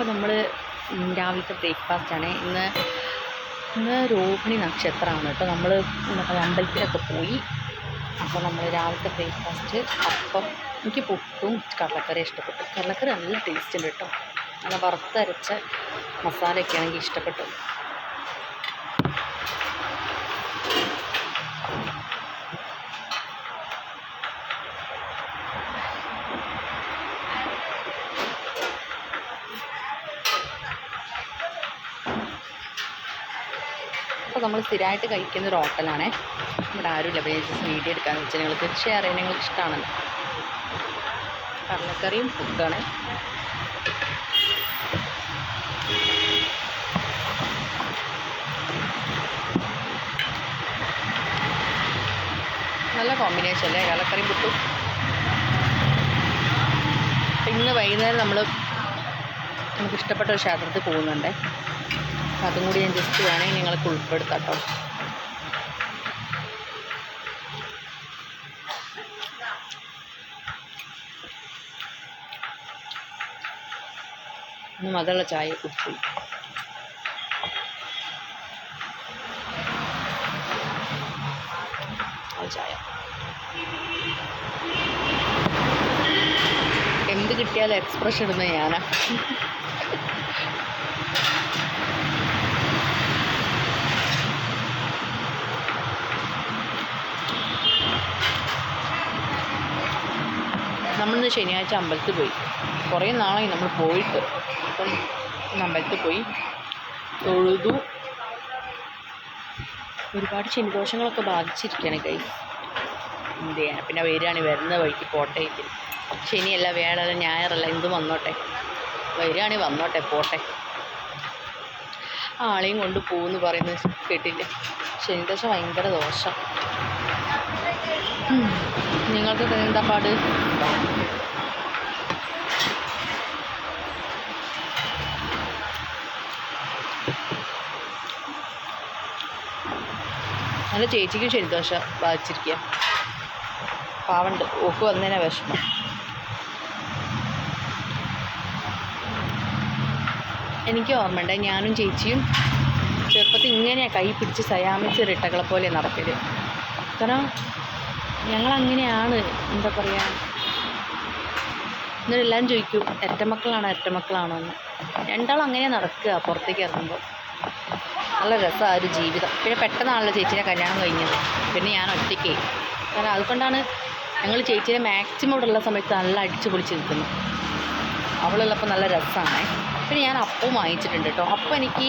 അപ്പോൾ നമ്മൾ രാവിലത്തെ ബ്രേക്ക്ഫാസ്റ്റാണ് ഇന്ന് ഇന്ന് രോഹിണി നക്ഷത്രമാണ് കേട്ടോ. നമ്മൾ അമ്പലത്തിലൊക്കെ പോയി. അപ്പോൾ നമ്മൾ രാവിലത്തെ ബ്രേക്ക്ഫാസ്റ്റ് അപ്പം എനിക്ക് പുട്ടും കടലക്കറി ഇഷ്ടപ്പെട്ടു കടലക്കറി നല്ല ടേസ്റ്റ് ഉണ്ട് കേട്ടോ. നല്ല വറുത്തരച്ച മസാലയൊക്കെ ആണെങ്കിൽ ഇഷ്ടപ്പെട്ടു. അപ്പോൾ നമ്മൾ സ്ഥിരമായിട്ട് കഴിക്കുന്ന ഒരു ഹോട്ടലാണേ. ഇവിടെ ആരുമില്ല അപ്പോൾ ജസ്റ്റ് വീഡിയോ എടുക്കാമെന്ന് വെച്ചാൽ നിങ്ങൾക്ക് ഷെയർ ചെയ്യാൻ നിങ്ങൾക്ക് ഇഷ്ടമാണല്ലോ കടലക്കറിയും ഫുഡാണ് നല്ല കോമ്പിനേഷൻ അല്ലേ? കടലക്കറിയും പുട്ടും. ഇന്ന് വൈകുന്നേരം നമ്മൾ നമുക്ക് ഇഷ്ടപ്പെട്ട ഒരു ക്ഷേത്രത്തിൽ പോകുന്നുണ്ട്. അതും കൂടി ഞാൻ ജസ്റ്റ് വേണമെങ്കിൽ നിങ്ങൾക്ക് ഉൾപ്പെടുത്താം കേട്ടോ. മകളുടെ ചായ കുടിച്ചു. ചായ. എന്ത് കിട്ടിയാലും എക്സ്പ്രഷൻ ഇടുന്ന ഞാനാ. നമ്മളിന്ന് ശനിയാഴ്ച അമ്പലത്തിൽ പോയി. കുറേ നാളായി നമ്മൾ പോയിട്ട്. അപ്പം അമ്പലത്തിൽ പോയി തൊഴുതു. ഒരുപാട് ശനിദോഷങ്ങളൊക്കെ ബാധിച്ചിരിക്കുകയാണ് കൈ. എന്ത് ചെയ്യാൻ പിന്നെ വരികയാണ് വരുന്ന വഴിക്ക് ഇതിൽ ശനിയല്ല വേടല്ല ഞായറല്ല എന്തും വന്നോട്ടെ. വരികയാണെങ്കിൽ വന്നോട്ടെ പോട്ടെ. ആളെയും കൊണ്ട് പോകുമെന്ന് പറയുന്നത് കേട്ടില്ലേ. ശനിദോഷം ഭയങ്കര ദോഷം. നിങ്ങൾക്ക് എന്താ പാട്? നല്ല ചേച്ചിക്ക് ശനിദോഷം ബാധിച്ചിരിക്കുക പാവണ്ട്. ഓക്ക് വന്നതിനാ വിഷമം. എനിക്ക് ഓർമ്മയുണ്ട് ഞാനും ചേച്ചിയും ചെറുപ്പത്തിൽ ഇങ്ങനെയാണ് കൈ പിടിച്ച് സയാമിച്ച് ഇട്ടകളെ പോലെ നടക്കൽ. കാരണം ഞങ്ങളങ്ങനെയാണ് എന്താ പറയുക എന്നിട്ടെല്ലാം ചോദിക്കും എറ്റമക്കളാണോ എറ്റമക്കളാണോ എന്ന്. രണ്ടാളും അങ്ങനെ നടക്കുക പുറത്തേക്ക് ഇറങ്ങുമ്പോൾ നല്ല രസമാണ് ഒരു ജീവിതം. പിന്നെ പെട്ടെന്നാണല്ലോ ചേച്ചീനെ കല്യാണം കഴിഞ്ഞത്. പിന്നെ ഞാൻ ഒറ്റയ്ക്ക്. കാരണം അതുകൊണ്ടാണ് ഞങ്ങൾ ചേച്ചീനെ മാക്സിമം ഇവിടെ ഉള്ള സമയത്ത് നല്ല അടിച്ചു പൊളിച്ച് നിൽക്കുന്നു അവളുള്ളപ്പോൾ നല്ല രസമാണ് പിന്നെ ഞാൻ അപ്പവും വാങ്ങിച്ചിട്ടുണ്ട് കേട്ടോ. അപ്പം എനിക്ക്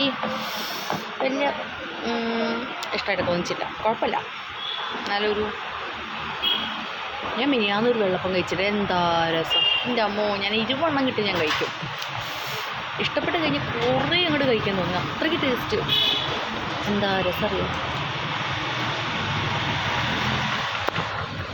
വലിയ ഇഷ്ടമായിട്ട് തോന്നിച്ചില്ല. കുഴപ്പമില്ല. നല്ലൊരു ഞാൻ മിനിയാന്നൊരു വെള്ളപ്പം കഴിച്ചിട്ട് എന്താ രസം. എന്റെ അമ്മോ ഞാൻ ഇരുവണ്ണം കിട്ടി ഞാൻ കഴിക്കും. ഇഷ്ടപ്പെട്ട് കഴിഞ്ഞ് കുറേ അങ്ങോട്ട് കഴിക്കാൻ തോന്നി. അത്രയ്ക്ക് ടേസ്റ്റ് എന്താ രസം അറിയാം?